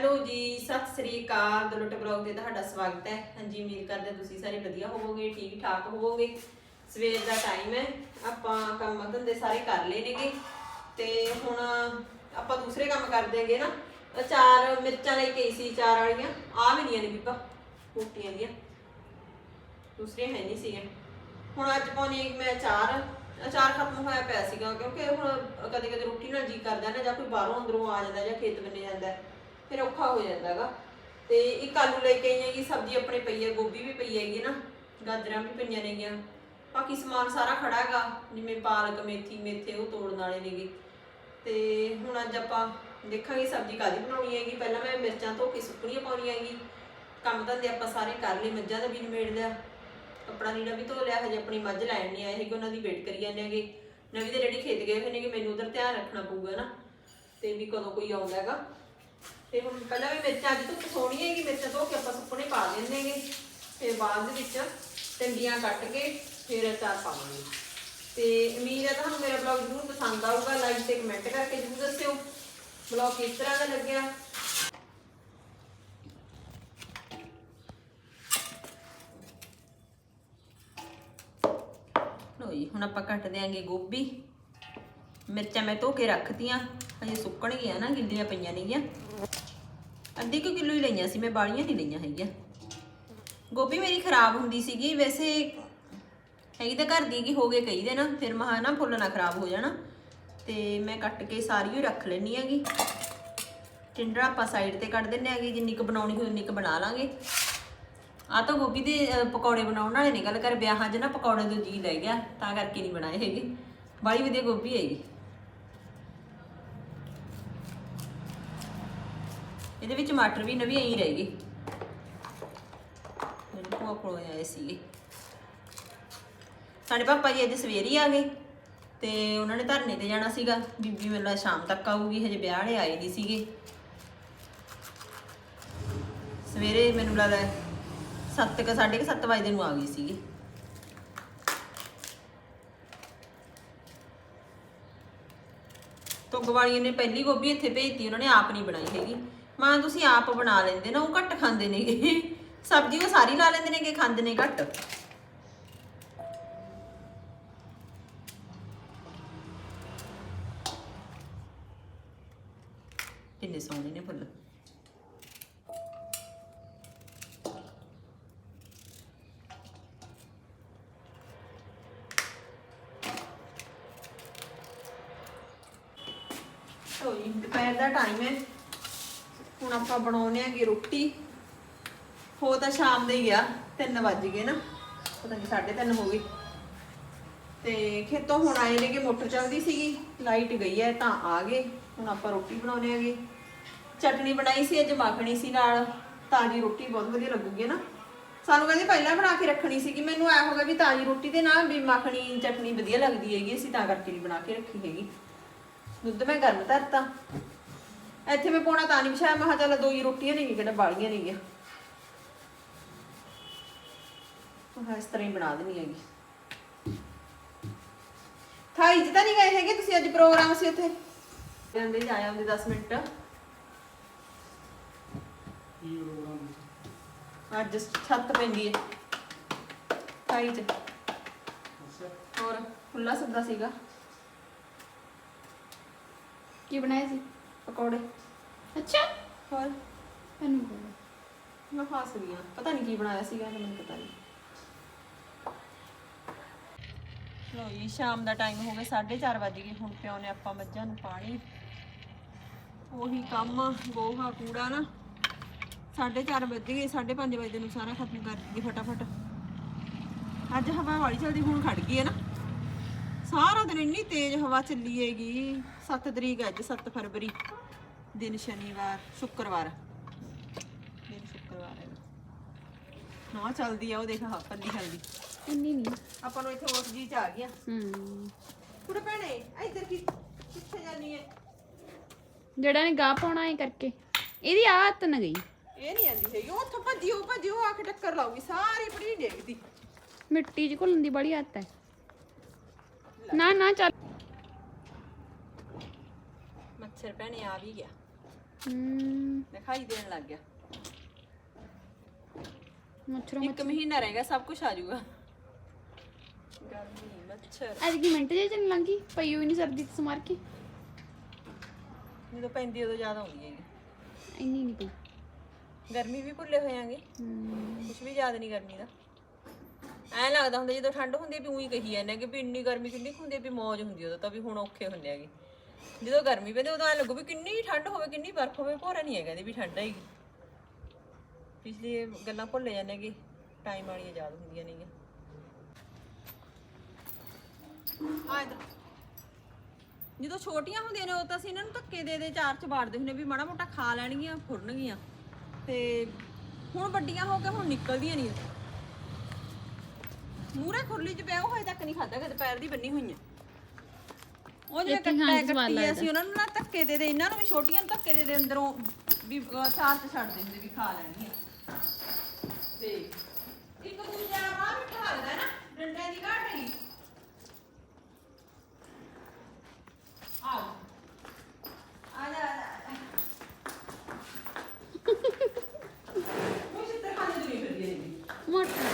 Hello ਜੀ, ਸਤਿ ਸ੍ਰੀ ਅਕਾਲ। ਦਲੁੱਟ blog ਤੇ ਤੁਹਾਡਾ ਸਵਾਗਤ ਹੈ। ਹਾਂਜੀ, ਉਮੀਦ ਕਰਦੇ ਤੁਸੀਂ ਸਾਰੇ ਵਧੀਆ ਹੋਵੋਗੇ ਠੀਕ ਠਾਕ ਹੋਵੋਗੇ। ਸਵੇਰ ਦਾ ਟਾਈਮ ਹੈ। ਆਪਾਂ ਕੰਮ ਧੰਦੇ ਸਾਰੇ ਕਰ ਲਏ ਨੇਗੇ। ਤੇ ਹੁਣ ਆਪਾਂ ਦੂਸਰੇ ਕੰਮ ਕਰ ਦੇਂਗੇ ਨਾ। ਅਚਾਰ, ਮਿਰਚਾਂ ਲੈ ਕੇ ਆਈ ਸੀ ਚਾਰ ਵਾਲੀਆਂ। ਆ ਵੀ ਨਹੀਂ ਨੇ ਬੀਬਾ ਕੋਟੀਆਂ ਦੀਆਂ। ਦੂਸਰੀਆਂ ਹੈ ਨਹੀਂ ਸੀਗੀਆਂ। ਹੁਣ ਅੱਜ ਪਾਉਣੀ ਮੈਂ ਅਚਾਰ। ਅਚਾਰ ਖਤਮ ਹੋਇਆ ਪਿਆ ਸੀਗਾ, ਕਿਉਂਕਿ ਹੁਣ ਕਦੇ ਕਦੇ ਰੋਟੀ ਨਾਲ ਜੀ ਕਰਦਾ ਨਾ, ਜਾਂ ਕੋਈ ਬਾਹਰੋਂ ਅੰਦਰੋਂ ਆ ਜਾਂਦਾ, ਜਾਂ ਖੇਤ ਬੰਨੇ ਜਾਂਦਾ। ਫਿਰ ਔਖਾ ਹੋ ਜਾਂਦਾਗਾ ਤੇ ਇੱਕ ਆਲੂ ਲੈ ਕੇ ਆਈ ਹੈਗੀ, ਸਬਜ਼ੀ ਆਪਣੇ ਪਈ ਹੈ, ਗੋਭੀ ਵੀ ਪਈ ਹੈਗੀ ਨਾ, ਗਾਜਰਾਂ ਵੀ ਪਈਆਂ ਨੇਗੀਆਂ। ਬਾਕੀ ਸਮਾਨ ਸਾਰਾ ਖੜਾ ਹੈਗਾ, ਜਿਵੇਂ ਪਾਲਕ, ਮੇਥੀ, ਮੇਥੇ ਉਹ ਤੋੜਨ ਵਾਲੇ ਨੇਗੇ। ਤੇ ਹੁਣ ਅੱਜ ਆਪਾਂ ਦੇਖਾਂਗੇ ਸਬਜ਼ੀ ਕਾਦੀ ਬਣਾਉਣੀ ਹੈਗੀ। ਪਹਿਲਾਂ ਮੈਂ ਮਿਰਚਾਂ ਧੋ ਕੇ ਸੁੱਕਣੀਆਂ ਪਾਉਣੀਆਂ ਹੈਗੀ। ਕੰਮ ਧੰਦੇ ਆਪਾਂ ਸਾਰੇ ਕਰ ਲਏ, ਮੱਝਾਂ ਦਾ ਵੀ ਨਿਬੇੜ ਲਿਆ। ਕੱਪੜਾ ਨੀੜਾ ਵੀ ਧੋ ਲਿਆ, ਹਜੇ ਆਪਣੀ ਮੱਝ ਲੈਣ ਨਹੀਂ ਆਏ ਹੈਗੇ, ਉਹਨਾਂ ਦੀ ਵੇਟ ਕਰੀ ਜਾਂਦੇ ਹੈਗੇ। ਨਵੀਂ ਦੇ ਜਿਹੜੀ ਖੇਤ ਗਏ ਹੋਏ ਨੇਗੇ, ਮੈਨੂੰ ਉਧਰ ਧਿਆਨ ਰੱਖਣਾ ਪਊਗਾ ਨਾ। ਤੇ ਵੀ ਕਦੋਂ ਕੋਈ ਆਉਂਦਾ ਹੈਗਾ। ਤੇ ਹੁਣ ਪਹਿਲਾਂ ਵੀ ਮਿਰਚਾਂ ਅੱਜ ਧੁੱਪ ਸੋਹਣੀ ਹੈਗੀ, ਮਿਰਚਾਂ ਧੋ ਕੇ ਆਪਾਂ ਸੁੱਕਣੇ ਪਾ ਦਿੰਦੇ ਹੈਗੇ। ਫਿਰ ਬਾਅਦ ਦੇ ਵਿੱਚ ਟੰਡੀਆਂ ਕੱਟ ਕੇ ਫਿਰ ਅਚਾਰ ਪਾਵਾਂਗੇ। ਤੇ ਉਮੀਦ ਹੈ ਤੁਹਾਨੂੰ ਮੇਰਾ ਬਲੌਗ ਜ਼ਰੂਰ ਪਸੰਦ ਆਊਗਾ। ਲਾਈਕ ਤੇ ਕਮੈਂਟ ਕਰਕੇ ਜ਼ਰੂਰ ਦੱਸਿਓ। ਬਲੌਗ ਕਿਸ ਤਰ੍ਹਾਂ ਦਾ ਲੱਗਿਆ? ਲੋ ਹੁਣ ਆਪਾਂ ਕੱਟ ਦਿਆਂਗੇ ਗੋਭੀ। ਮਿਰਚਾਂ ਮੈਂ ਧੋ ਕੇ ਰੱਖਤੀਆਂ। ਹਜੇ ਸੁੱਕਣਗੀਆਂ ਨਾ, ਗਿੱਲੀਆਂ ਪਈਆਂ ਨੇਗੀਆਂ। ਅੱਧੀ ਕੁ ਕਿਲੋ ਹੀ ਲਈਆਂ ਸੀ, ਮੈਂ ਬਾਲੀਆਂ ਨਹੀਂ ਲਈਆਂ ਹੈਗੀਆਂ। ਗੋਭੀ ਮੇਰੀ ਖਰਾਬ ਹੁੰਦੀ ਸੀਗੀ, ਵੈਸੇ ਹੈਗੀ ਤਾਂ ਘਰ ਦੀ ਕੀ ਹੋ ਗਏ ਕਈ ਦਿਨ। ਫਿਰ ਮਹਾ ਨਾ ਫੁੱਲ ਨਾ ਖਰਾਬ ਹੋ ਜਾਣਾ, ਤੇ ਮੈਂ ਕੱਟ ਕੇ ਸਾਰੀ ਹੀ ਰੱਖ ਲੈਣੀ ਹੈਗੀ। ਟਿੰਡਰਾ ਆਪਾਂ ਸਾਈਡ ਤੇ ਕੱਢ ਦਿੰਨੇ ਆਗੇ ਜਿੰਨੀ ਕੁ ਬਣਾਉਣੀ ਹੋਈ ਉਨੀ ਕੁ ਬਣਾ ਲਾਂਗੇ। ਆ ਤਾਂ ਗੋਭੀ ਦੇ ਪਕੌੜੇ ਬਣਾਉਣ ਵਾਲੇ ਨੇ, ਗੱਲ ਕਰ, ਵਿਆਹਾਂ 'ਚ ਨਾ ਪਕੌੜੇ ਤੋਂ ਜੀ ਲੈ ਗਿਆ, ਤਾਂ ਕਰਕੇ ਨਹੀਂ ਬਣਾਏ ਹੈਗੇ। ਬੜੀ ਵਧੀਆ ਗੋਭੀ ਹੈਗੀ। ਇਹਦੇ ਵਿੱਚ ਮਟਰ ਵੀ ਨਵੀਂ ਆਈ ਰਹਿ ਗਏ ਮੇਰੇ ਕੋਲ ਕੋਲ ਆਏ ਸੀਗੇ। ਸਾਡੇ ਪਾਪਾ ਜੀ ਅੱਜ ਸਵੇਰੇ ਹੀ ਆ ਗਏ ਤੇ ਉਹਨਾਂ ਨੇ ਧਰਨੇ ਤੇ ਜਾਣਾ ਸੀਗਾ। ਬੀਬੀ ਮੈਨੂੰ ਲੱਗਦਾ ਸ਼ਾਮ ਤੱਕ ਆਊਗੀ, ਹਜੇ ਵਿਆਹ ਵਾਲੇ ਆਏ ਨਹੀਂ ਸੀਗੇ। ਸਵੇਰੇ ਮੈਨੂੰ ਲੱਗਦਾ 7 ਕ 7:30 ਵਜੇ ਨੂੰ ਆ ਗਈ ਸੀਗੀ। ਤੋਂ ਗਵਾਲੀਆਂ ਨੇ ਪਹਿਲੀ ਗੋਭੀ ਇੱਥੇ ਭੇਜਤੀ, ਉਹਨਾਂ ਨੇ ਆਪ ਨਹੀਂ ਬਣਾਈ ਹੈਗੀ। ਮਾਂ ਤੁਸੀਂ ਆਪ ਬਣਾ ਲੈਂਦੇ ਨਾ, ਉਹ ਘੱਟ ਖਾਂਦੇ ਨੇਗੇ। ਸਬਜ਼ੀ ਉਹ ਸਾਰੀ ਲਾ ਲੈਂਦੇ ਨੇਗੇ, ਖਾਂਦੇ ਨੇ ਘੱਟ। ਕਿੰਨੇ ਸੋਹਣੇ ਨੇ ਫੁੱਲ। ਦੁਪਹਿਰ ਦਾ ਟਾਈਮ ਹੈ। ਹੁਣ ਆਪਾਂ ਬਣਾਉਣੇ ਆਗੇ ਰੋਟੀ। ਹੋ ਤਾਂ ਸ਼ਾਮ ਦੇ ਹੀ ਆ 3 ਵੱਜ ਗਏ ਨਾ। ਪਤਾ ਨਹੀਂ 3:30 ਹੋ ਗਏ। ਤੇ ਖੇਤੋਂ ਹੁਣ ਆਏ ਨੇ ਕਿ ਮੋਟਰ ਚੱਲਦੀ ਸੀਗੀ, ਲਾਈਟ ਗਈ ਹੈ ਤਾਂ ਆ ਗਏ। ਹੁਣ ਆਪਾਂ ਰੋਟੀ ਬਣਾਉਣੇ ਆਗੇ ਚਟਨੀ ਬਣਾਈ ਸੀ, ਅੱਜ ਮੱਖਣੀ ਸੀ ਨਾਲ। ਤਾਜੀ ਰੋਟੀ ਬਹੁਤ ਵਧੀਆ ਲੱਗੂਗੀ ਨਾ। ਸਾਨੂੰ ਕਹਿੰਦੇ ਪਹਿਲਾਂ ਬਣਾ ਕੇ ਰੱਖਣੀ ਸੀਗੀ। ਕਿ ਮੈਨੂੰ ਐ ਹੋਗਾ ਵੀ ਤਾਜੀ ਰੋਟੀ ਦੇ ਨਾਲ ਵੀ ਮੱਖਣੀ, ਚਟਨੀ ਵਧੀਆ ਲੱਗਦੀ ਹੈਗੀ। ਅਸੀਂ ਤਾਂ ਕਰਕੇ ਨਹੀਂ ਬਣਾ ਕੇ ਰੱਖੀ ਹੈਗੀ। ਦੁੱਧ ਮੈਂ ਗਰਮ ਧਰਤਾ। ਇੱਥੇ ਮੈਂ ਪੋਣਾ ਤਾਂ ਨਹੀਂ ਵਿਛਾਇਆ ਮੈਂ ਕਿਹਾ ਚੱਲ ਦੋ ਹੀ ਰੋਟੀਆਂ ਨਹੀਂ ਕਿਹੜਾ ਬਾਲੀਆਂ ਨਹੀਂ ਗਿਆ। ਹਾਂ ਇਸ ਤਰ੍ਹਾਂ ਹੀ ਬਣਾ ਦੇਣੀ ਹੈਗੀ। ਥਾਈ ਜਿੱਦਾਂ ਨਹੀਂ ਗਏ ਹੈਗੇ ਤੁਸੀਂ ਅੱਜ ਪ੍ਰੋਗਰਾਮ ਸੀ ਉੱਥੇ? ਜਾਂਦੇ ਜਾਇਆ ਹੁੰਦੇ 10 ਮਿੰਟ। ਅੱਜ ਛੱਤ ਪੈਂਦੀ ਹੈ। ਥਾਈ ਚ। ਹੋਰ ਖੁੱਲਾ ਸੱਦਾ ਸੀਗਾ। ਕੀ ਬਣਾਇਆ ਸੀ? ਪਕੌੜੇ। ਅੱਛਾ। ਹੋਰ? ਮੈਨੂੰ ਬੋਲੋ ਮੈਂ ਫਸ ਗਈ ਹਾਂ। ਪਤਾ ਨਹੀਂ ਕੀ ਬਣਾਇਆ ਸੀਗਾ ਤੇ ਮੈਨੂੰ ਪਤਾ ਨਹੀਂ ਲੋ ਜੀ ਸ਼ਾਮ ਦਾ ਟਾਈਮ ਹੋ ਗਿਆ 4:30 ਵੱਜ ਗਏ। ਹੁਣ ਪਿਓ ਨੇ ਆਪਾਂ ਮੱਝਾਂ ਨੂੰ ਪਾਣੀ। ਉਹੀ ਕੰਮ ਗੋਹਾ ਕੂੜਾ ਨਾ। 4:30 ਵੱਜ ਗਏ 5:30 ਵਜੇ ਨੂੰ ਸਾਰਾ ਖਤਮ ਕਰ ਦਈਏ ਫਟਾਫਟ। ਅੱਜ ਹਵਾ ਵਾਲੀ ਚਲਦੀ ਹੁਣ ਖੜ ਗਈ ਹੈ ਨਾ। ਸਾਰਾ ਦਿਨ ਇੰਨੀ ਤੇਜ਼ ਹਵਾ ਚੱਲੀ ਹੈਗੀ। 7 ਤਰੀਕ ਹੈ ਅੱਜ 7 ਫਰਵਰੀ। ਦਿਨ ਸ਼ਨੀਵਾਰ ਸ਼ੁੱਕਰਵਾਰ। ਦਿਨ ਸ਼ੁੱਕਰਵਾਰ ਹੈ ਨਾ ਚੱਲਦੀ ਆ ਉਹ ਦੇਖ ਹਾਂ ਪੱਲੀ ਹਲਦੀ ਇੰਨੀ ਨਹੀਂ? ਆਪਾਂ ਨੂੰ ਇੱਥੇ ਉਸ ਜੀ ਚ ਆ ਗਿਆ। ਹੂੰ। ਕੁੜੇ ਭੈਣੇ ਇੱਧਰ ਕੀ ਕਿੱਥੇ ਜਾਨੀ ਹੈ ਜਿਹੜਾ ਨੇ ਗਾਹ ਪਾਉਣਾ ਹੈ ਕਰਕੇ। ਇਹਦੀ ਆਦਤ ਨਾ ਗਈ। ਇਹ ਨਹੀਂ ਆਂਦੀ ਹੈਗੀ ਉਹ ਉੱਥੋਂ ਭੱਜੀ ਉਹ ਭੱਜੀ ਉਹ ਆ ਕੇ ਟੱਕਰ ਲਾਉਗੀ ਸਾਰੀ ਬੜੀ ਡੇਗਦੀ। ਮਿੱਟੀ 'ਚ ਘੁਲਣ ਦੀ ਬੜੀ ਆਦਤ ਹੈ ਨਾ ਨਾ ਚੱਲ। ਮੱਛਰ ਭੈਣੇ ਆ ਵੀ ਗਿਆ। ਦਿਖਾਈ ਦੇਣ ਲੱਗ ਗਿਆ। ਮੱਛਰੋਂ ਇੱਕ ਮਹੀਨਾ ਰਹਿ ਗਿਆ ਸਭ ਕੁਝ ਆ ਜਾਊਗਾ। ਗਰਮੀ ਮੱਛਰ। ਅੱਜ ਕੀ ਮਿੰਟ ਜੇ ਲੰਗੀ ਪਈ ਹੋਈ ਨਹੀਂ ਸਰਦੀ ਤੇ ਸਮਾਰ ਕੇ। ਜਦੋਂ ਪੈਂਦੀ ਉਦੋਂ ਜ਼ਿਆਦਾ ਆਉਂਦੀ ਹੈਗੀ। ਇੰਨੀ ਨਹੀਂ ਪਈ। ਗਰਮੀ ਵੀ ਭੁੱਲੇ ਹੋਏ ਆਂਗੇ। ਹਮ ਕੁਝ ਵੀ ਯਾਦ ਨਹੀਂ ਗਰਮੀ ਦਾ। ਐਂ ਲੱਗਦਾ ਹੁੰਦਾ ਜਦੋਂ ਠੰਡ ਹੁੰਦੀ ਹੈ ਵੀ ਉਹੀ ਕਹੀ ਜਾਂਦੇ ਕਿ ਵੀ ਇੰਨੀ ਗਰਮੀ ਕਿੰਨੀ ਹੁੰਦੀ ਹੈ ਵੀ ਮੌਜ ਹੁੰਦੀ ਉਦੋਂ ਤਾਂ ਵੀ ਹੁਣ ਔਖੇ ਹੁੰਦੇ ਹੈਗੇ। ਜਦੋਂ ਗਰਮੀ ਪੈਂਦੀ ਉਦੋਂ ਐਂ ਲੱਗੂ ਵੀ ਕਿੰਨੀ ਠੰਡ ਹੋਵੇ, ਕਿੰਨੀ ਬਰਫ਼ ਹੋਵੇ, ਭੋਰਾ ਨਹੀਂ ਹੈਗਾ ਇਹਦੀ ਵੀ ਠੰਡ ਹੈਗੀ। ਪਿਛਲੀ ਗੱਲਾਂ ਭੁੱਲੇ ਜਾਂਦੇ ਕਿ ਟਾਈਮ ਵਾਲੀਆਂ ਯਾਦ ਹੁੰਦੀਆਂ ਨੇਗੀਆਂ। ਆ ਇੱਧਰ। ਜਦੋਂ ਛੋਟੀਆਂ ਹੁੰਦੀਆਂ ਨੇ ਉਹ ਤਾਂ ਅਸੀਂ ਇਹਨਾਂ ਨੂੰ ਧੱਕੇ ਦੇ ਦੇ ਚਾਰ ਚ ਬਾੜਦੇ ਹੁੰਦੇ ਵੀ ਮਾੜਾ ਮੋਟਾ ਖਾ ਲੈਣਗੀਆਂ, ਫੁਰਨਗੀਆਂ। ਤੇ ਹੁਣ ਵੱਡੀਆਂ ਹੋ ਕੇ ਹੁਣ ਨਿਕਲਦੀਆਂ ਨਹੀਂ। ਮੂਰੇ ਖੁਰਲੀ ਚ ਪਿਆ, ਉਹ ਹਜੇ ਤੱਕ ਨਹੀਂ ਖਾਦਾ ਕਦੇ ਪੈਰ ਦੀ ਬੰਨੀ ਹੋਈਆਂ। ਉਹ ਜਿਹੜੇ ਇੱਥੇ ਖਾਣ ਕੱਟਾ ਸਵਾਦ ਕੱਟੀ ਅਸੀਂ ਉਹਨਾਂ ਨੂੰ ਨਾ ਧੱਕੇ ਦੇ ਦੇ ਇਹਨਾਂ ਨੂੰ ਵੀ ਛੋਟੀਆਂ ਨੂੰ ਧੱਕੇ ਦੇ ਦੇ ਅੰਦਰੋਂ ਵੀ ਅਹ, ਚ ਛੱਡ ਦਿੰਦੇ ਵੀ ਖਾ ਲੈਣਗੀਆਂ ਤੇ ਇੱਕ ਦੂਜਾ ਬਾਹਰ ਬਿਠਾ ਲੈਂਦਾ ਨਾ ਡੰਡਿਆਂ ਦੀ ਘਾਟ ਹੈਗੀ ਆਓ। ਆ ਜਾ ਆ ਜਾ, ਆ ਉਹ ਸਿੱਧੇ ਖਾਣੇ ਦੀ ਫਿਰਦੀ ਹੈਗੀ। ਮੋਟਾ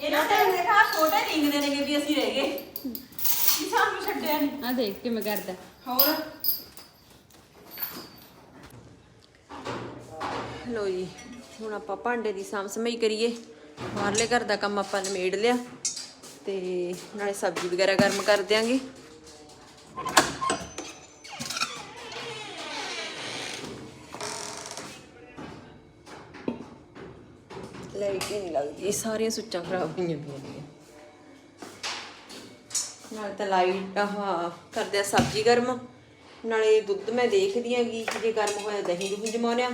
ਇਹਨਾਂ ਤੇ ਦੇਖਾ ਛੋਟੇ ਰਿੰਗਦੇ ਨੇਗੇ ਵੀ ਅਸੀਂ ਰਹਿ ਗਏ। ਵੀ ਸਾਨੂੰ ਛੱਡਿਆ ਨਹੀਂ ਆ ਦੇਖ ਕਿਵੇਂ ਕਰਦਾ। ਹੋਰ? ਲੋ ਜੀ ਹੁਣ ਆਪਾਂ ਭਾਂਡੇ ਦੀ ਸਾਂਭ ਸਮਈ ਕਰੀਏ। ਬਾਹਰਲੇ ਘਰ ਦਾ ਕੰਮ ਆਪਾਂ ਨਿਮੇੜ ਲਿਆ ਤੇ ਨਾਲੇ ਸਬਜ਼ੀ ਵਗੈਰਾ ਗਰਮ ਕਰ ਦਿਆਂਗੇ। ਲਾਈਟ ਹੀ ਨਹੀਂ ਲੱਗਦੀ ਸਾਰੀਆਂ ਸੁੱਚਾਂ ਖਰਾਬ ਹੋਈਆਂ ਪਈਆਂ ਨੇ। ਨਾਲ ਤਾਂ ਲਾਈਟ ਆਹ, ਕਰਦੇ ਆ ਸਬਜ਼ੀ ਗਰਮ। ਨਾਲੇ ਦੁੱਧ ਮੈਂ ਦੇਖਦੀ ਆਂਗੀ ਜੇ ਗਰਮ ਹੋਇਆ ਦਹੀਂ ਦੁੱਧ ਜਮਾਉਣਿਆ।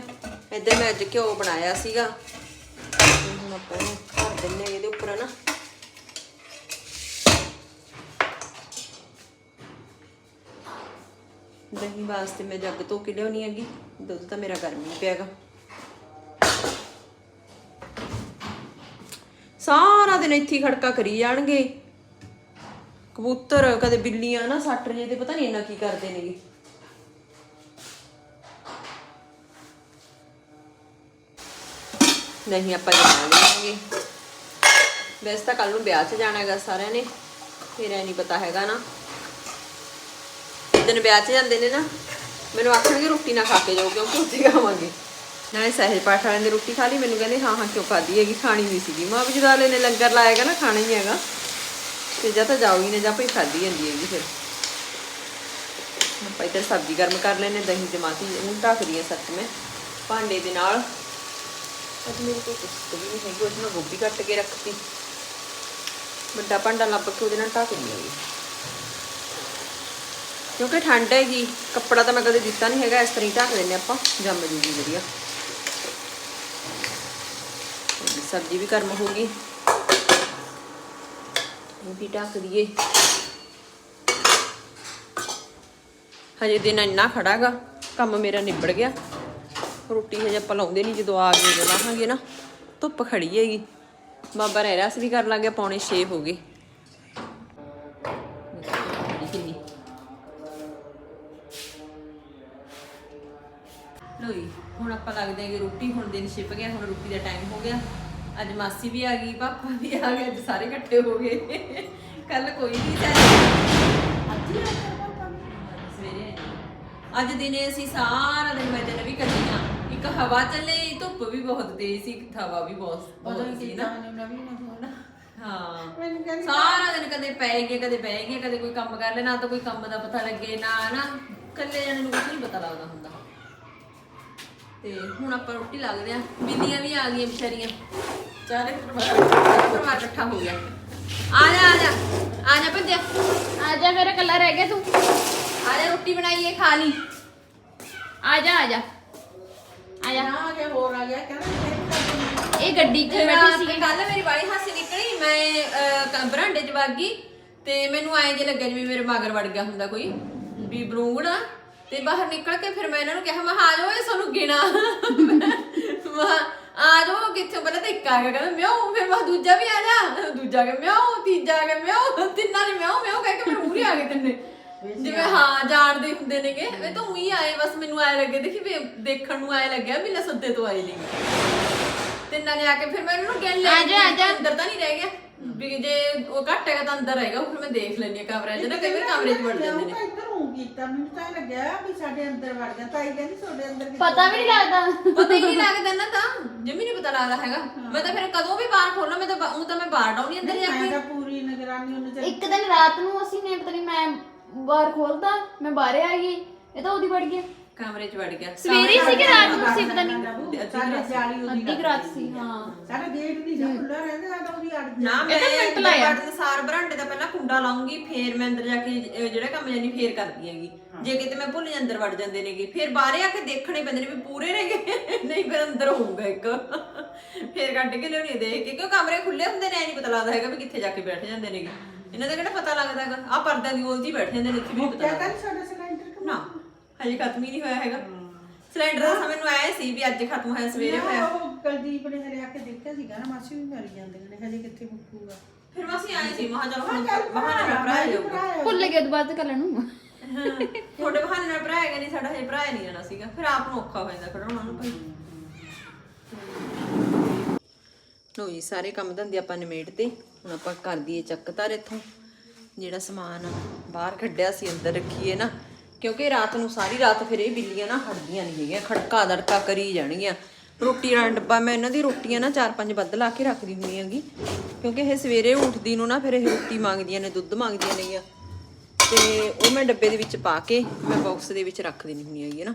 ਇੱਧਰ ਮੈਂ ਅੱਜ ਘਿਓ ਬਣਾਇਆ ਸੀਗਾ। ਹੁਣ ਆਪਾਂ ਇਹਨੂੰ ਦਿੰਨੇ ਇਹਦੇ ਉੱਪਰ ਨਾ ਦਹੀਂ ਵਾਸਤੇ ਮੈਂ ਜੱਗ ਧੋ ਕੇ ਲਿਆਉਣੀ ਹੈਗੀ। ਦੁੱਧ ਤਾਂ ਮੇਰਾ ਗਰਮ ਹੀ ਪਿਆਗਾ ਸਾਰਾ ਦਿਨ ਇੱਥੇ ਖੜਕਾ ਕਰੀ ਜਾਣਗੇ। ਕਬੂਤਰ ਕਦੇ ਬਿੱਲੀਆਂ ਨਾ ਸੱਟ ਜੇ ਤੇ ਪਤਾ ਨਹੀਂ ਇਹਨਾਂ ਕੀ ਕਰਦੇ ਨੇਗੇ। ਨਹੀਂ, ਆਪਾਂ ਜਾਣਾ ਵੈਸੇ ਤਾਂ ਕੱਲ ਨੂੰ ਵਿਆਹ 'ਚ ਜਾਣਾ ਹੈਗਾ ਸਾਰਿਆਂ ਨੇ, ਫਿਰ ਐ ਨਹੀਂ ਪਤਾ ਹੈਗਾ ਨਾ। ਦਿਨ ਵਿਆਹ 'ਚ ਜਾਂਦੇ ਨੇ ਨਾ, ਮੈਨੂੰ ਆਖਣਗੇ ਰੋਟੀ ਨਾ ਖਾ ਕੇ ਜਾਓ, ਕਿਉਂਕਿ ਉੱਥੇ ਖਾਵਾਂਗੇ। ਨਾਲੇ ਸਹਿਜ ਪਾਠ ਵਾਲਿਆਂ ਦੀ ਰੋਟੀ ਖਾ ਲਈ, ਮੈਨੂੰ ਕਹਿੰਦੇ, ਹਾਂ ਹਾਂ, ਕਿਉਂ ਖਾਦੀ ਹੈਗੀ, ਖਾਣੀ ਨਹੀਂ ਸੀਗੀ। ਮਾਂ ਵੀ ਜਦੋਂ ਨੇ ਲੰਗਰ ਲਾਏਗਾ ਨਾ, ਖਾਣਾ ਹੀ ਹੈਗਾ। ਤੇ ਜਾਂ ਤਾਂ ਜਾਓ ਹੀ ਜਾਂ ਭਈ ਖਾਦੀ ਜਾਂਦੀ ਹੈਗੀ ਫਿਰ। ਆਪਾਂ ਇੱਧਰ ਸਬਜ਼ੀ ਗਰਮ ਕਰ ਲੈਨੇ ਦਹੀਂ, ਜਮਾਤੀ ਉਹਨੂੰ ਢੱਕਦੀ ਆ ਸੱਚ ਮੈਂ। ਭਾਂਡੇ ਦੇ ਨਾਲ ਅੱਜ ਮੇਰੇ ਕੋਲ ਕੁਛ ਵੀ ਨਹੀਂ ਹੈਗੀ ਉਸ ਗੋਭੀ ਕੱਟ ਕੇ ਰੱਖਤੀ। ਵੱਡਾ ਭਾਂਡਾ ਲੱਭ ਕੇ ਉਹਦੇ ਨਾਲ ਢੱਕ ਦਿਆਂਗੀ ਕਿਉਂਕਿ ਠੰਡ ਹੈਗੀ, ਕੱਪੜਾ ਤਾਂ ਮੈਂ ਕਦੇ ਦਿੱਤਾ ਨਹੀਂ ਹੈਗਾ, ਇਸ ਤਰ੍ਹਾਂ ਹੀ ਢੱਕ ਦਿੰਨੇ ਆਪਾਂ, ਜੰਮ ਜੂਗੀ ਵਧੀਆ। ਸਬਜ਼ੀ ਵੀ ਗਰਮ ਹੋ ਗਈ। ਇਹ ਢੱਕ ਦਈਏ। ਹਜੇ ਦਿਨ ਇੰਨਾ ਖੜਾਗਾ ਕੰਮ ਮੇਰਾ ਨਿਬੜ ਗਿਆ। ਰੋਟੀ ਹਜੇ ਆਪਾਂ ਲਾਉਂਦੇ ਨਹੀਂ ਜਦੋਂ ਆ ਗਏ ਉਦੋਂ ਲਾਹਾਂਗੇ ਨਾ। ਧੁੱਪ ਖੜੀ ਹੈਗੀ। ਬਾਬਾ ਰਹਿ ਰਸ ਵੀ ਕਰ ਲਾਂਗੇ ਪੌਣੇ 6 ਹੋ ਗਏ। ਲੋਈ ਹੁਣ ਆਪਾਂ ਲੱਗਦੇ ਕਿ ਰੋਟੀ, ਹੁਣ ਦਿਨ ਛਿਪ ਗਿਆ, ਹੁਣ ਰੋਟੀ ਦਾ ਟਾਈਮ ਹੋ ਗਿਆ। ਅੱਜ ਮਾਸੀ ਵੀ ਆ ਗਈ ਪਾਪਾ ਵੀ ਆ ਗਏ ਅੱਜ ਸਾਰੇ ਇਕੱਠੇ ਹੋ ਗਏ। ਕੱਲ ਕੋਈ ਨਹੀਂ। ਸੀ ਅੱਜ ਹੀ ਆ ਗਿਆ ਪਾਪਾ ਵੀ। ਅੱਜ ਸਵੇਰੇ ਆਏ ਨੇ। ਅੱਜ ਦਿਨੇ ਅਸੀਂ ਸਾਰਾ ਦਿਨ ਮੈਂ ਤੇ ਨਵੀ ਕੱਢੀਆਂ। ਇੱਕ ਹਵਾ ਚੱਲੇ ਧੁੱਪ ਵੀ ਬਹੁਤ ਤੇਜ਼ ਸੀ ਹਵਾ ਵੀ ਬਹੁਤ ਬਹੁਤ ਸੀ ਨਾ। ਹਾਂ। ਸਾਰਾ ਦਿਨ ਕਦੇ ਪੈ ਗਏ ਕਦੇ ਬਹਿ ਗਏ ਕਦੇ ਕੋਈ ਕੰਮ ਕਰ ਲੈ ਨਾ ਤਾਂ ਕੋਈ ਕੰਮ ਦਾ ਪਤਾ ਲੱਗੇ ਨਾ ਨਾ। ਇਕੱਲੇ ਜਣੇ ਨੂੰ ਕੁਝ ਨਹੀਂ ਪਤਾ ਲੱਗਦਾ ਹੁੰਦਾ। ਤੇ ਹੁਣ ਆਪਾਂ ਰੋਟੀ ਲੱਗਦੇ ਆ। ਬਿੱਲੀਆਂ ਵੀ ਆ ਗਈਆਂ ਵਿਚਾਰੀਆਂ। ਚਾਰੇ ਪਰਿਵਾਰ ਸਾਰਾ ਪਰਿਵਾਰ ਇਕੱਠਾ ਹੋ ਗਿਆ। ਆ ਜਾ ਆ ਜਾ ਆ ਜਾ ਭੱਜਿਆ। ਆ ਜਾ ਮੇਰਾ ਕੱਲਾ ਰਹਿ ਗਿਆ ਤੂੰ। ਆ ਜਾ ਰੋਟੀ ਬਣਾਈਏ ਖਾ ਲਈ। ਆ ਜਾ ਆ ਜਾ। ਆ ਜਾ। ਆ ਗਿਆ ਹੋਰ ਆ ਗਿਆ ਕਹਿੰਦਾ ਇਹ ਗੱਡੀ 'ਚ ਬੈਠੀ ਸੀ ਕੱਲ ਮੇਰੀ ਵਾਲੀ ਹਾਸੀ ਨਿਕਲੀ ਮੈਂ ਬਰਾਂਡੇ 'ਚ ਵਗ ਗਈ ਤੇ ਮੈਨੂੰ ਐਂ ਜੇ ਲੱਗਿਆ ਜਿਵੇਂ ਮੇਰੇ ਮਗਰ ਵੜ ਗਿਆ ਹੁੰਦਾ ਕੋਈ ਵੀ ਬਰੂੰਗੜਾ ਤੇ ਬਾਹਰ ਨਿਕਲ ਕੇ ਫਿਰ ਮੈਂ ਇਹਨਾਂ ਨੂੰ ਕਿਹਾ ਮੈਂ ਆ ਜਾਓ ਇਹ ਸਾਨੂੰ ਗਿਣਾ। ਆ ਜਾਓ ਕਿੱਥੇ? ਪਹਿਲਾਂ ਤਾਂ ਇੱਕ ਆ ਗਿਆ ਕਹਿੰਦਾ ਮਿਆਉ ਫਿਰ ਮੈਂ ਕਿਹਾ, ਦੂਜਾ ਵੀ ਆ ਜਾ। ਦੂਜਾ ਗਿਆ ਮਿਆਉ ਤੀਜਾ ਗਿਆ ਮਿਆਉ ਤਿੰਨਾਂ ਨੇ ਮਿਆਉ ਮਿਆਉ ਕਹਿ ਕੇ ਮੇਰੇ ਮੂਹਰੇ ਆ ਗਏ ਤਿੰਨੇ। ਜਿਵੇਂ ਹਾਂ ਜਾਣਦੇ ਹੁੰਦੇ ਨੇਗੇ। ਇਹ ਤਾਂ ਉਹੀ ਆਏ ਬਸ ਮੈਨੂੰ ਆਏ ਲੱਗੇ ਦੇਖੀ ਵੀ ਦੇਖਣ ਨੂੰ ਆਏ ਲੱਗਿਆ ਵੀ ਲੈ ਸੱਦੇ ਤੋਂ ਆਏ ਨੇਗੇ। ਤਿੰਨਾਂ ਨੇ ਆ ਕੇ ਫਿਰ ਮੈਂ ਇਹਨਾਂ ਨੂੰ ਗਿਣ ਲਿਆ ਆ ਜਾ, ਆ ਜਾ। ਅੰਦਰ ਤਾਂ ਨਹੀਂ ਰਹਿ ਗਿਆ। ਵੀ ਜੇ ਉਹ ਘੱਟ ਹੈਗਾ ਤਾਂ ਅੰਦਰ ਰਹੇਗਾ ਫਿਰ ਮੈਂ ਦੇਖ ਲੈਂਦੀ ਆ ਕਮਰੇ 'ਚ ਨਾ ਕਈ ਵਾਰ ਕਮਰੇ 'ਚ ਵੜ ਜਾਂਦੇ ਨੇ। ਇੱਧਰ ਹੂੰ ਕੀਤਾ ਮੈਨੂੰ ਤਾਂ ਇਹ ਲੱਗਿਆ ਵੀ ਸਾਡੇ ਅੰਦਰ ਵੜ ਗਿਆ। ਤਾਈ ਕਹਿੰਦੀ ਤੁਹਾਡੇ ਅੰਦਰ ਕਿੱਥੇ ਪਤਾ ਵੀ ਨਹੀਂ ਲੱਗਦਾ। ਪਤਾ ਹੀ ਨਹੀਂ ਲੱਗਦਾ ਨਾ ਤਾਂ ਜਮੀ ਨਹੀਂ ਪਤਾ ਲੱਗਦਾ ਹੈਗਾ। ਮੈਂ ਤਾਂ ਫਿਰ ਕਦੋਂ ਵੀ ਬਾਹਰ ਖੋਲਣਾ ਮੈਂ ਤਾਂ ਉਹ ਤਾਂ ਮੈਂ ਬਾਹਰ ਡਾਉਣੀ ਅੰਦਰ ਜਾ ਮੈਂ ਕੇ। ਤਾਂ ਪੂਰੀ ਨਿਗਰਾਨੀ ਉਹਨੇ ਚ ਇੱਕ ਦਿਨ ਰਾਤ ਨੂੰ ਅਸੀਂ ਨੇ ਪਤਾ ਨਹੀਂ ਮੈਂ ਬਾਹਰ ਖੋਲਦਾ ਮੈਂ ਬਾਹਰ ਆ ਗਈ ਇਹ ਤਾਂ ਉਹਦੀ ਵੜ ਗਿਆ। ਕਮਰੇ 'ਚ ਵੜ ਗਿਆ। ਸਵੇਰੇ ਸੀ ਕਿ ਰਾਤ ਨੂੰ ਸੀ? ਪਤਾ ਨਹੀਂ। ਸਾਡੇ ਜਾਲੀ ਉਹਦੀ ਅੱਧੀ ਰਾਤ ਸੀ ਹਾਂ। ਸਾਡਾ ਗੇਟ ਨਹੀਂ ਜਾ ਖੁੱਲਾ ਰਹਿੰਦਾ ਸਾਡਾ ਉਹਦੀ ਅੜ ਨਾ ਮੈਂ ਇਹਦਾ ਮਿੰਟ ਲਾਇਆ। ਸਾਰ ਬਰਾਂਡੇ ਦਾ ਪਹਿਲਾਂ ਕੁੰਡਾ ਲਾਉਂਗੀ ਫੇਰ ਮੈਂ ਅੰਦਰ ਜਾ ਕੇ ਜਿਹੜਾ ਕੰਮ ਜਾਨੀ ਫੇਰ ਕਰਦੀ ਹੈਗੀ। ਜੇ ਕਿਤੇ ਮੈਂ ਭੁੱਲ ਜਾਂ ਅੰਦਰ ਵੜ ਜਾਂਦੇ ਨੇਗੇ। ਫੇਰ ਬਾਹਰੇ ਆ ਕੇ ਦੇਖਣੇ ਪੈਂਦੇ ਨੇ ਵੀ ਪੂਰੇ ਨੇਗੇ ਨਹੀਂ ਫਿਰ ਅੰਦਰ ਹੋਊਗਾ ਇੱਕ। ਫੇਰ ਕੱਢ ਕੇ ਲਿਆਉਣੀ ਦੇਖ ਕੇ। ਕਿਉਂ ਕਮਰੇ ਖੁੱਲੇ ਹੁੰਦੇ ਨੇ ਐ ਨਹੀਂ ਪਤਾ ਲੱਗਦਾ ਹੈਗਾ ਵੀ ਕਿੱਥੇ ਜਾ ਕੇ ਬੈਠ ਜਾਂਦੇ ਨੇਗੇ। ਇਹਨਾਂ ਦਾ ਕਿਹੜਾ ਪਤਾ ਲੱਗਦਾ ਹੈਗਾ? ਆ ਪਰਦਿਆਂ ਦੀ ਉਲਝ ਹੀ ਬੈਠ ਜਾਂਦੇ ਨੇ ਇੱਥੇ ਵੀ ਪਤਾ ਲੱਗਦਾ ਕਰ ਸਾਡਾ ਸਿਲੰਡਰ ਨਾ ਹਜੇ ਖਤਮ ਹੀ ਨਹੀਂ ਹੋਇਆ ਹੈਗਾ। ਸਿਲੰਡਰ ਦਾ ਸਮੇਂ ਨੂੰ ਆਇਆ ਸੀ ਵੀ ਅੱਜ ਖਤਮ ਹੋਇਆ ਸਵੇਰੇ ਹੋਇਆ। ਉਹ ਕੁਲਦੀਪ ਨੇ ਹਰੇ ਆ ਕੇ ਦੇਖਿਆ ਸੀਗਾ ਨਾ ਮਾਸੀ ਵੀ ਮਰੀ ਜਾਂਦੇ ਨੇ ਹਜੇ ਕਿੱਥੇ ਮੁੱਕੂਗਾ। ਫਿਰ ਅਸੀਂ ਆਏ ਸੀ ਮਹਾ ਚਲੋ ਹੁਣ ਬਹਾਨੇ ਨਾਲ ਭਰਾ ਜਾਊਗਾ ਭੁੱਲ ਗਿਆ ਦੁਬਾਰਾ ਤੇ ਕਰ ਲੈਣੂ। ਹਾਂ, ਤੁਹਾਡੇ ਬਹਾਨੇ ਨਾਲ ਭਰਾ ਹੈਗਾ ਨਹੀਂ ਸਾਡਾ ਹਜੇ ਭਰਾ ਨਹੀਂ ਜਾਣਾ ਸੀਗਾ। ਫਿਰ ਆਪ ਨੂੰ ਔਖਾ ਹੋ ਜਾਂਦਾ ਖੜਾਉਣਾ ਨੂੰ ਭਾਈ। ਲੋ ਜੀ ਸਾਰੇ ਕੰਮ ਧੰਦੇ ਆਪਾਂ ਨਿਮੇੜ ਤੇ। ਹੁਣ ਆਪਾਂ ਕਰ ਦਈਏ ਚੱਕ ਧਰ ਇੱਥੋਂ। ਜਿਹੜਾ ਸਮਾਨ ਬਾਹਰ ਕੱਢਿਆ ਸੀ ਅੰਦਰ ਰੱਖੀਏ ਨਾ। ਕਿਉਂਕਿ ਰਾਤ ਨੂੰ ਸਾਰੀ ਰਾਤ ਫਿਰ ਇਹ ਬਿੱਲੀਆਂ ਨਾ ਹਟਦੀਆਂ ਨਹੀਂ ਹੈਗੀਆਂ, ਖੜਕਾ ਦੜਕਾ ਕਰੀ ਜਾਣਗੀਆਂ। ਰੋਟੀ ਵਾਲਾ ਡੱਬਾ, ਮੈਂ ਇਹਨਾਂ ਦੀ ਰੋਟੀਆਂ ਨਾ ਚਾਰ ਪੰਜ ਵੱਧ ਲਾ ਕੇ ਰੱਖਦੀ ਹੁੰਦੀ ਹੈਗੀ। ਕਿਉਂਕਿ ਇਹ ਸਵੇਰੇ ਉੱਠਦੀ ਨੂੰ ਨਾ ਫਿਰ ਇਹ ਰੋਟੀ ਮੰਗਦੀਆਂ ਨੇ, ਦੁੱਧ ਮੰਗਦੀਆਂ ਨੇਗੀਆਂ। ਤੇ ਉਹ ਮੈਂ ਡੱਬੇ ਦੇ ਵਿੱਚ ਪਾ ਕੇ ਮੈਂ ਬਾਕਸ ਦੇ ਵਿੱਚ ਰੱਖ ਦਿੰਦੀ ਹੁੰਦੀ ਹੈਗੀ ਨਾ।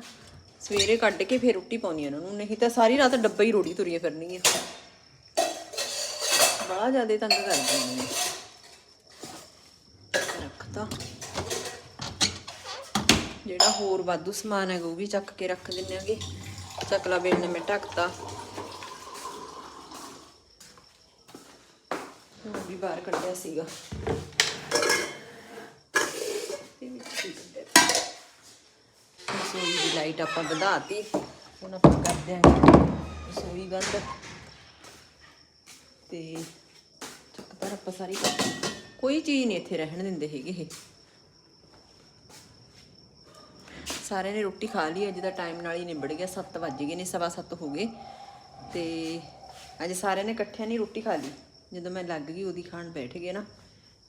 ਸਵੇਰੇ ਕੱਢ ਕੇ ਫਿਰ ਰੋਟੀ ਪਾਉਣੀ ਇਹਨਾਂ ਨੂੰ, ਨਹੀਂ ਤਾਂ ਸਾਰੀ ਰਾਤ ਡੱਬਾ ਹੀ ਰੋੜੀ ਤੁਰੀਆਂ ਫਿਰਨਗੀਆਂ। ਬੜਾ ਜ਼ਿਆਦਾ ਤੰਗ ਕਰਦੀਆਂ ਨੇ। ਰੱਖਤਾ। ਜਿਹੜਾ ਹੋਰ ਵਾਧੂ ਸਮਾਨ ਹੈਗਾ ਉਹ ਵੀ ਚੱਕ ਕੇ ਰੱਖ ਦਿੰਨੇ ਆਗੇ। ਚੱਕਲਾ ਵੇਲ ਮੈਂ ਢੱਕਤਾ। ਉਹ ਵੀ ਬਾਹਰ ਕੱਢਿਆ ਸੀਗਾ। ਰਸੋਈ ਦੀ ਲਾਈਟ ਆਪਾਂ ਵਧਾਤੀ। ਹੁਣ ਆਪਾਂ ਕਰ ਦਿਆਂਗੇ ਰਸੋਈ ਬੰਦ। ਤੇ ਚੱਕਦਾਰ ਆਪਾਂ ਸਾਰੀ ਕੋਈ ਚੀਜ਼ ਨਹੀਂ ਇੱਥੇ ਰਹਿਣ ਦਿੰਦੇ ਹੈਗੇ ਇਹ। ਸਾਰਿਆਂ ਨੇ ਰੋਟੀ ਖਾ ਲਈ, ਅੱਜ ਦਾ ਟਾਈਮ ਨਾਲ ਹੀ ਨਿਬੜ ਗਿਆ। 7 ਵੱਜ ਗਏ ਨੇ, ਸਵਾ ਸੱਤ ਹੋ ਗਏ। ਤੇ ਅੱਜ ਸਾਰਿਆਂ ਨੇ ਇਕੱਠਿਆਂ ਨਹੀਂ ਰੋਟੀ ਖਾ ਲਈ। ਜਦੋਂ ਮੈਂ ਲੱਗ ਗਈ ਉਹਦੀ ਖਾਣ ਬੈਠ ਗਏ ਨਾ,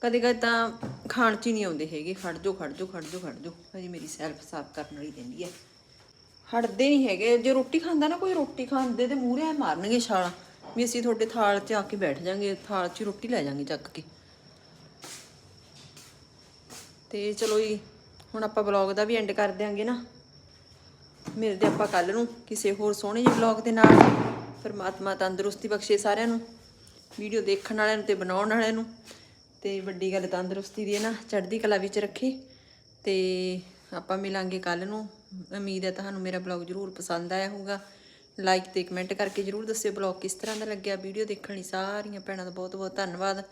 ਕਦੇ ਕਦੇ ਤਾਂ ਖਾਣ ਚ ਹੀ ਨਹੀਂ ਆਉਂਦੇ ਹੈਗੇ। ਖੜ ਜੋ ਖੜ ਜੋ ਖੜ ਜੋ ਖੜ ਜੋ ਹਜੇ ਮੇਰੀ ਸੈਲਫ ਸਾਫ਼ ਕਰਨ ਵਾਲੀ ਰਹਿੰਦੀ ਹੈ। ਹਟਦੇ ਨਹੀਂ ਹੈਗੇ। ਜੇ ਰੋਟੀ ਖਾਂਦਾ ਨਾ ਕੋਈ, ਰੋਟੀ ਖਾਂਦੇ ਤੇ ਮੂਹਰੇ ਮਾਰਨਗੇ ਛਾਲਾਂ। ਵੀ ਅਸੀਂ ਤੁਹਾਡੇ ਥਾਲ 'ਚ ਆ ਕੇ ਬੈਠ ਜਾਾਂਗੇ, ਥਾਲ 'ਚ ਰੋਟੀ ਲੈ ਜਾਾਂਗੇ ਚੱਕ ਕੇ। ਤੇ ਚਲੋ ਜੀ ਹੁਣ ਆਪਾਂ ਵਲੌਗ ਦਾ ਵੀ ਐਂਡ ਕਰ ਦਿਆਂਗੇ ਨਾ। ਮਿਲਦੇ ਆਪਾਂ ਕੱਲ ਨੂੰ ਕਿਸੇ ਹੋਰ ਸੋਹਣੇ ਜਿਹੇ ਵਲੌਗ ਦੇ ਨਾਲ। ਪਰਮਾਤਮਾ ਤੰਦਰੁਸਤੀ ਬਖਸ਼ੇ ਸਾਰਿਆਂ ਨੂੰ। ਵੀਡੀਓ ਦੇਖਣ ਵਾਲਿਆਂ ਨੂੰ ਤੇ ਬਣਾਉਣ ਵਾਲਿਆਂ ਨੂੰ। ਤੇ ਵੱਡੀ ਗੱਲ ਤੰਦਰੁਸਤੀ ਦੀ ਹੈ ਨਾ, ਚੜ੍ਹਦੀ ਕਲਾ ਵਿੱਚ ਰੱਖੇ। ਤੇ ਆਪਾਂ ਮਿਲਾਂਗੇ ਕੱਲ ਨੂੰ। ਉਮੀਦ ਹੈ ਤੁਹਾਨੂੰ ਮੇਰਾ ਬਲੌਗ ਜ਼ਰੂਰ ਪਸੰਦ ਆਇਆ ਹੋਊਗਾ। ਲਾਈਕ ਤੇ ਕਮੈਂਟ ਕਰਕੇ ਜ਼ਰੂਰ ਦੱਸਿਓ ਬਲੌਗ ਕਿਸ ਤਰ੍ਹਾਂ ਦਾ ਲੱਗਿਆ। ਵੀਡੀਓ ਦੇਖਣ ਲਈ ਸਾਰੀਆਂ ਭੈਣਾਂ ਦਾ ਬਹੁਤ ਬਹੁਤ ਧੰਨਵਾਦ।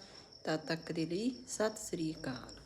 ਤਦ ਤੱਕ ਦੇ ਲਈ ਸਤਿ ਸ੍ਰੀ ਅਕਾਲ।